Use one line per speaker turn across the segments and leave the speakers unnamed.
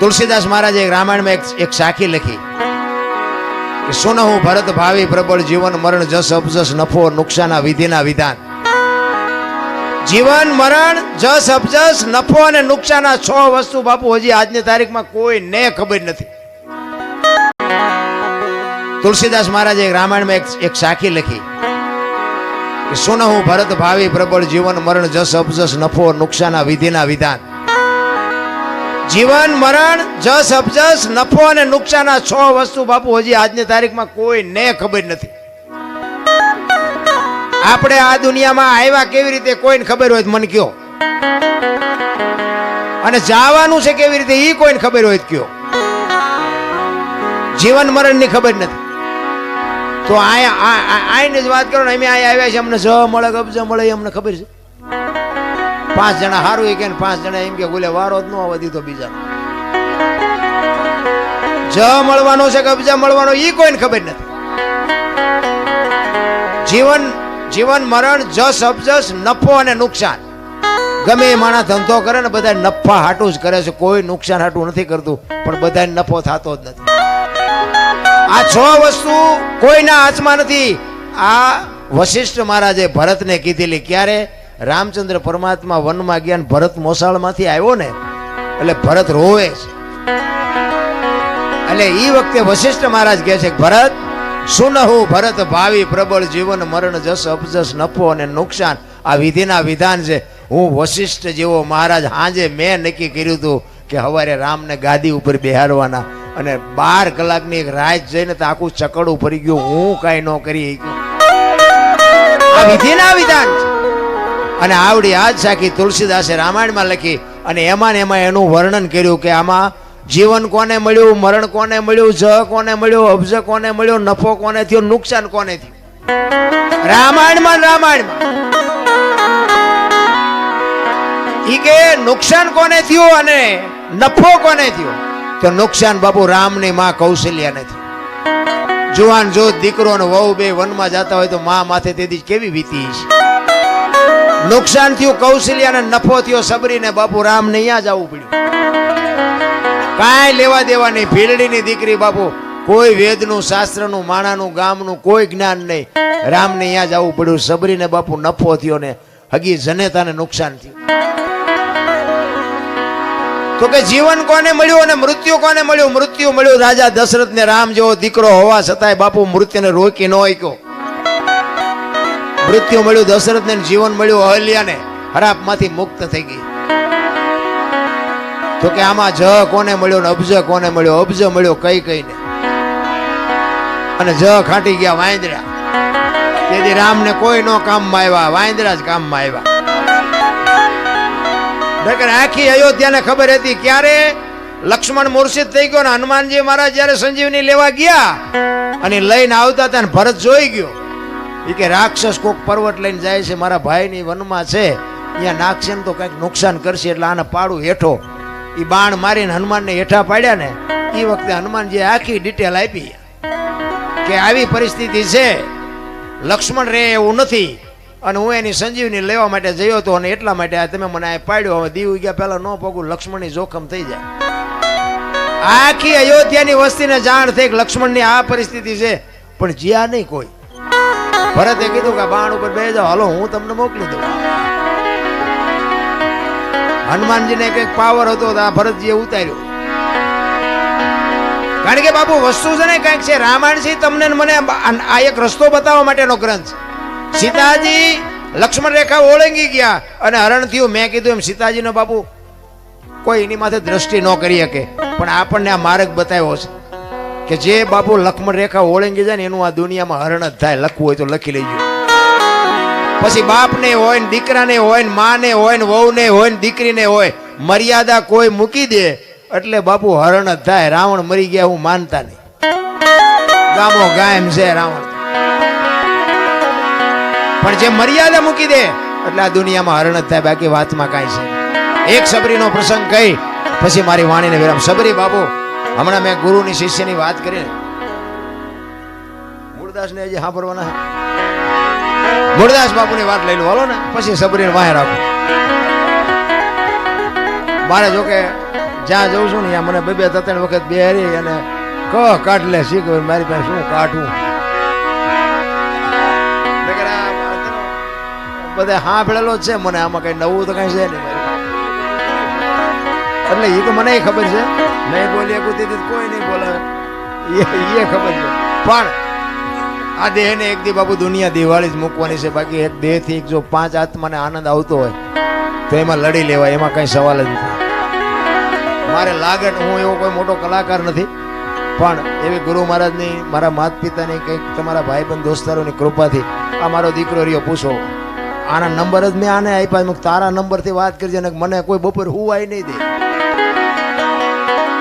તુલસીદાસ મહારાજે રામાયણમાં એક સાખી લખી કે સુન હું ભરત ભાવી પ્રબળ જીવન મરણ જસ અપજસ નફો નુકસાના વિધિના વિધાન. જીવન મરણ, જસ અપજસ, નફો અને નુકસાન છ વસ્તુ બાપુ, હજી આજની તારીખમાં કોઈ ને ખબર નથી. તુલસીદાસ મહારાજે રામાયણમાં એક એક સાખી લખી કે સુન હું ભરત ભાવી પ્રબળ જીવન મરણ જસ અપજસ નફો નુકસાના વિધિના વિધાન. જીવન, મરણ, જસ, અપજસ, નફો અને નુકસાન આ છ વસ્તુ બાપુ, હજી આજની તારીખમાં કોઈ ને ખબર નથી. આપણે આ દુનિયામાં આવ્યા કેવી રીતે કોઈને ખબર હોય મન કયો અને જવાનું છે કેવી રીતે એ કોઈને ખબર હોય કયો જીવન, મરણની ખબર નથી. તો આ આઈને જ વાત કરો ને, અમે અહીંયા આવ્યા છે અમને જ મળે કબજ મળે, એ અમને ખબર છે. પાંચ જણા સારું કે પાંચ જણા એમ કે બોલે વારો જ ન આવવા દીધો બીજા જ મળવાનો છે કબજા મળવાનો એ કોઈને ખબર નથી. જીવન જીવન મરણ, જસ અબજસ નફો અને નુકસાન. ગમે એ માણસ ધંધો કરે ને બધા નફા હાટું જ કરે છે. કોઈ નુકસાન હાટું નથી કરતું, પણ બધાને નફો થતો જ નથી. આ છ વસ્તુ કોઈના હાથમાં નથી. આ વશિષ્ઠ મહારાજે ભરતને કીધેલી, ક્યારે રામચંદ્ર પરમાત્મા વનમાં ગયા ભરત મોસાળમાંથી આવ્યો ને, એટલે ભરત રોવે છે. એટલે એ વખતે વશિષ્ઠ મહારાજ કહે છે ભરત, સુનહુ ભરત ભાવિ પ્રબળ જીવન મરણ જસ અપજસ નફો અને નુકસાન. આ વિધિના વિધાન છે. હું વશિષ્ઠ જેવો મહારાજ હાજે મેં નક્કી કર્યું હતું કે હવારે રામને ગાદી ઉપર બેહાડવાના અને બાર કલાકની એક રાત જઈને તો આખું ચકડું ફરી ગયું. હું કાંઈ ન કરી. આ વિધિના વિધાન છે. અને આવડી આજ સાખી તુલસીદાસે રામાયણમાં લખી અને એમાં ને એમાં એનું વર્ણન કર્યું કે આમાં જીવન કોને મળ્યું, મરણ કોને મળ્યું જ કોને મળ્યું, અબજ કોને મળ્યો, નફો કોને થયો, નુકસાન કોને થયું? રામાયણમાં રામાયણમાં. કે નુકસાન કોને થયું અને નફો કોને થયો? તો નુકસાન બાપુ રામની માં કૌશલ્યાને થયું જુવાન જો દીકરો ને વહુ બે વનમાં જતા હોય તો માં માથે તેથી કેવી વીતી છે નુકસાન થયું, કૌશલ્યા ને નફો થયો, સબરીને બાપુ રામ ને અહીંયા જવું પડ્યું. કાંઈ લેવા દેવા નહીં. ભીલડીની દીકરી બાપુ, કોઈ વેદનું, શાસ્ત્રનું, માણાનું, ગામનું, કોઈ જ્ઞાન નહીં. રામને અહીંયા જવું પડ્યું. સબરીને બાપુ નફો થયો ને હગી જનેતાને નુકસાન થયું. તો કે જીવન કોને મળ્યું અને મૃત્યુ કોને મળ્યું? મૃત્યુ મળ્યું રાજા દશરથ ને રામ જેવો દીકરો હોવા છતાંય બાપુ મૃત્યુને રોકી ન શક્યો મૃત્યુ મળ્યું દશરથ ને જીવન મળ્યું, અહલ્યાને હરાપમાંથી મુક્ત થઈ ગઈ. તો કે આમાં જ કોને મળ્યો ને અબજ કોને મળ્યો? અબજ મળ્યો કઈ કઈ ને અને જ ખાટી ગયા વાંદરા. તેથી રામને કોઈ નો કામમાં આવ્યા, વાંદરા જ કામમાં આવ્યા. નકર આખી અયોધ્યાને ખબર હતી ક્યારે લક્ષ્મણ મૂર્છિત થઈ ગયો ને હનુમાનજી મહારાજ જ્યારે સંજીવની લેવા ગયા અને લઈને આવતા હતા ભરત જોઈ ગયો. એ કે રાક્ષસ કોક પર્વત લઈને જાય છે, મારા ભાઈની વનમાં છે અહીંયા નાખશે ને તો કંઈક નુકસાન કરશે, એટલે આને પાડું હેઠો. એ બાણ મારીને હનુમાનને હેઠા પાડ્યા ને એ વખતે હનુમાનજીએ આખી ડિટેલ આપી કે આવી પરિસ્થિતિ છે, લક્ષ્મણ રે એવું નથી, અને હું એની સંજીવની લેવા માટે જયો હતો અને એટલા માટે આ તમે મને આ પાડ્યો, હવે દીવ ગયા પહેલાં ન પગું, લક્ષ્મણની જોખમ થઈ જાય. આખી અયોધ્યાની વસ્તીને જાણ થઈ કે લક્ષ્મણની આ પરિસ્થિતિ છે, પણ જ્યાં નહીં કોઈ. ભરતે કીધું કે બાણ ઉપર બે જાઓ. હાલો, હું તમને મોકલી દઉં. હનુમાનજીને કંઈક પાવર હતો તો આ ભરતજીએ ઉતાર્યો. કારણ કે બાપુ, વસ્તુ છે ને કંઈક છે. રામાયણ છે તમને મને આ એક રસ્તો બતાવવા માટેનો ગ્રંથ સીતાજી લક્ષ્મણ રેખા ઓળંગી ગયા અને હરણ થયું. મેં કીધું એમ, સીતાજીનો બાપુ, કોઈ એની માથે દ્રષ્ટિ ન કરી શકે, પણ આપણને આ માર્ગ બતાવ્યો છે. કે જે બાપુ લક્ષ્મણ રેખા ઓળંગી જાય ને એનું આ દુનિયામાં હરણ જ થાય. લખવું હોય તો લખી લેજો. પછી બાપને હોય ને દીકરાને હોય ને માને હોય ને વહુને હોય ને દીકરીને હોય, મર્યાદા કોઈ મૂકી દે એટલે બાપુ હરણ જ થાય. રાવણ મરી ગયા હું માનતા નહીં. ગામો ગાયમ છે રાવણ. પણ જે મર્યાદા મૂકી દે એટલે આ દુનિયામાં હરણ જ થાય. બાકી વાતમાં કાંઈ છે એક સબરીનો પ્રસંગ કહી, પછી મારી વાણીને વિરામ. સબરી બાબુ હમણાં મેં ગુરુની શિષ્યની વાત કરી ને મૂળદાસને હજી સાંભળવાના મૂળદાસ બાપુની વાત લઈ લો, હાલો ને, પછી સબરીને વાહે રાખો. મારે જોકે જ્યાં જઉં છું ને, ત્યાં મને બે બે, ત્રણ વખત બેહારી અને કહ કાઢ લે, શીખ મારી પાસે શું કાઢવું બધે મારા સાંભળેલો જ છે, મને આમાં કઈ નવું તો કઈ છે નહીં. એટલે એ તો મને ખબર છે. નહીં બોલી શકું તેથી કોઈ નહીં બોલે. એ એ ખબર છે. પણ આ દેહને એક દી બાબુ દુનિયા દિવાળી જ મૂકવાની છે. બાકી એક દેહથી એક જો પાંચ આત્માને આનંદ આવતો હોય તો એમાં લડી લેવાય. એમાં કઈ સવાલ જ નથી. મારે લાગે હું એવો કોઈ મોટો કલાકાર નથી. પણ એવી ગુરુ મહારાજની મારા માતા પિતાની કંઈક તમારા ભાઈબંધ દોસ્તારોની કૃપાથી આ મારો દીકરો રહ્યો. પૂછો આના નંબર જ મેં આને આપ્યા. મેં તારા નંબરથી વાત કરજે. અને મને કોઈ બપોર હુવાય નહીં દે.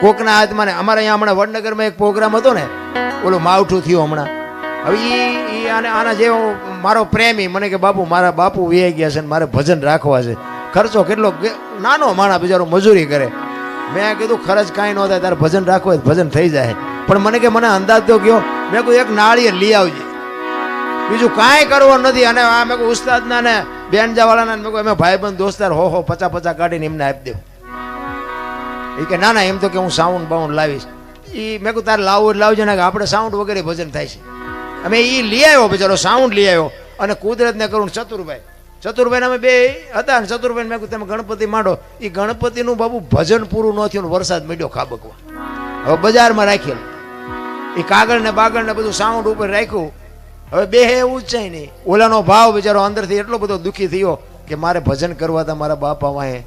કોકના હાથમાં ને અમારે અહીંયા હમણાં વડનગરમાં એક પ્રોગ્રામ હતો ને, ઓલું માવઠું થયું હમણાં. હવે ઈ આને, આના જેવો મારો પ્રેમી, મને કે બાપુ, મારા બાપુ વ્યાઈ ગયા છે ને મારે ભજન રાખવા છે. ખર્ચો કેટલો નાનો માણા બિચારો મજૂરી કરે. મેં કીધું, ખર્ચ કાંઈ ન થાય, તારે ભજન રાખવું ભજન થઈ જાય. પણ મને કે, મને અંદાજ તો ગયો મેં કહ્યું એક નાળીએ લઈ આવજે. બીજું કાંઈ કરવું નથી. અને આ મેં કહ્યું ઉસ્તાદના ને બેન જવાળાના મેં કહ્યું અમે ભાઈબંધ, દોસ્તાર, હો હો પચા પચા કાઢીને એમને આપી દેવું. એ કે, ના ના, એમ તો કે હું સાઉન્ડ બાઉન્ડ લાવીશ. એ મેં કહ્યું તારે લાવવું લાવજો, ને કે આપણે સાઉન્ડ વગેરે ભજન થાય છે. અમે એ લઈ આવ્યો, બિચારો સાઉન્ડ લઈ આવ્યો. અને કુદરતને કરું ચતુરભાઈ. ચતુરભાઈ અમે બે હતા ને ચતુરભાઈ મેં કહ્યું તમે ગણપતિ માંડો. એ ગણપતિનું બાબુ ભજન પૂરું ન થયું વરસાદ મળ્યો ખાબકવા. હવે બજારમાં રાખેલું. એ કાગળ ને બાગળ ને બધું સાઉન્ડ ઉપર રાખ્યું. હવે બે એવું જ નહીં ઓલાનો ભાવ બિચારો અંદરથી એટલો બધો દુઃખી થયો કે મારે ભજન કરવા હતા મારા બાપા વાંહે.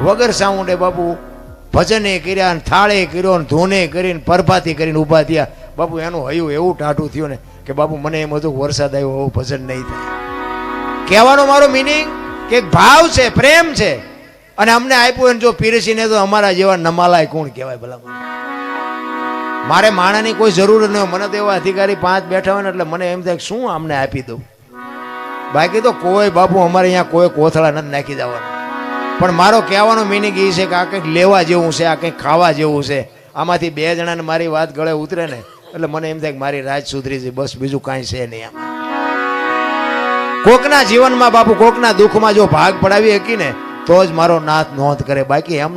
વગર સાઉન્ડે બાપુ ભજને કર્યા ને થાળે કર્યો ને ધૂને કરીને પરભાતી કરીને ઊભા થયા. બાપુ એનું હયું એવું ટાઢું થયું ને કે બાપુ મને એમ હતું વરસાદ આવ્યો હવે ભજન નહીં થાય. કહેવાનો મારો મિનિંગ કે ભાવ છે, પ્રેમ છે. અને અમને આપ્યું એને જો પીરસીને તો અમારા જેવા નમાલાય કોણ કહેવાય ભલા મારે માણાની કોઈ જરૂર ન હોય. મને તો એવા અધિકારી પાંચ બેઠા હોય ને એટલે મને એમ થાય શું અમને આપી દઉં? બાકી તો કોઈ બાપુ અમારે અહીંયા કોઈ કોથળા નથી નાખી જવાનું પણ મારો કહેવાનો મિનિંગ એ છે કે આ કંઈક લેવા જેવું છે, આ કંઈક ખાવા જેવું છે. આમાંથી બે જણાને મારી વાત ગળે ઉતરે ને, એટલે મને એમ થાય કે મારી રાજ સુધરી છે, બસ બીજું કાંઈ છે નહીં આમાં કોકના જીવનમાં બાપુ કોકના દુઃખમાં જો ભાગ પડાવી શકી ને તો જ મારો નાથ નોંધ કરે. બાકી એમ